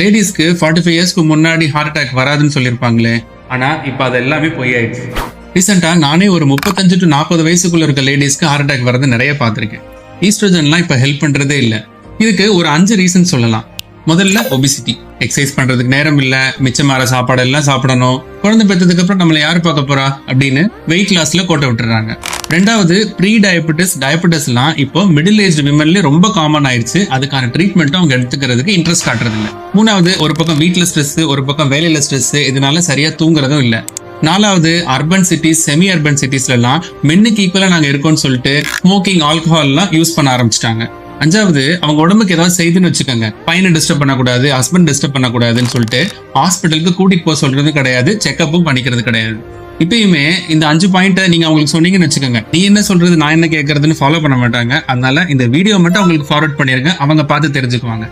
லேடிஸ்க்கு forty five இயர்ஸ்க்கு முன்னாடி ஹார்ட் அட்டாக் வராதுன்னு சொல்லியிருப்பாங்களே. ஆனால் இப்போ அது எல்லாமே பொய்யாயிடுச்சு. ரீசெண்டாக நானே ஒரு முப்பத்தஞ்சு டு நாற்பது வயசுக்குள்ள இருக்க லேடிஸ்க்கு ஹார்ட் அட்டாக் வரது நிறைய பார்த்துருக்கேன். ஈஸ்ட்ரஜன்லாம் இப்போ ஹெல்ப் பண்ணுறதே இல்லை. இதுக்கு ஒரு அஞ்சு ரீசன் சொல்லலாம். முதல்ல ஒபிசிட்டி எக்ஸசைஸ் பண்ணுறதுக்கு நேரம் இல்லை. மிச்சமாற சாப்பாடு எல்லாம் சாப்பிடணும். குழந்தை பெற்றதுக்கு அப்புறம் நம்மளை யார் பார்க்க போறா? அப்படின்னு வெயிட் லாஸில் கோட்டை விட்டுறாங்க. ரெண்டாவது ப்ரீ டயபெட்டிஸ் டயபெட்டிஸ்லாம் இப்போ மிடில் ஏஜ் விமன்ல ரொம்ப காமன் ஆயிடுச்சு அதுக்கான ட்ரீட்மெண்ட்டும் அவங்க எடுத்துக்கிறதுக்கு இன்ட்ரெஸ்ட் காட்டுறது இல்லை மூணாவது ஒரு பக்கம் வீட்டில் ஸ்ட்ரெஸ் ஒரு பக்கம் வேலையில ஸ்ட்ரெஸ் இதனால சரியா தூங்குறதும் இல்லை. நாலாவது அர்பன் சிட்டிஸ் செமி அர்பன் சிட்டிஸ்லாம் மென்னுக்கு ஈக்குவலாக நாங்கள் இருக்கோம்னு சொல்லிட்டு ஸ்மோக்கிங் ஆல்கஹால்லாம் யூஸ் பண்ண ஆரம்பிச்சிட்டாங்க. அஞ்சாவது அவங்க உடம்புக்கு ஏதாவது செய்துன்னு வச்சுக்கோங்க. பையனை டிஸ்டர்ப் பண்ணக்கூடாது ஹஸ்பண்ட் டிஸ்டர்ப் பண்ணக்கூடாதுன்னு சொல்லிட்டு ஹாஸ்பிட்டலுக்கு கூட்டிகிட்டு போக சொல்கிறது கிடையாது செக்கப்பும் பண்ணிக்கிறது கிடையாது. இப்பயுமே இந்த அஞ்சு பாயிண்ட்டை நீங்க அவங்களுக்கு சொன்னீங்கன்னு வச்சுக்கோங்க. நீ என்ன சொல்றது நான் என்ன கேட்கறதுன்னு ஃபாலோ பண்ண மாட்டாங்க. அதனால இந்த வீடியோ மட்டும் அவங்களுக்கு ஃபார்வர்ட் பண்ணிருங்க. அவங்க பார்த்து தெரிஞ்சுக்குவாங்க.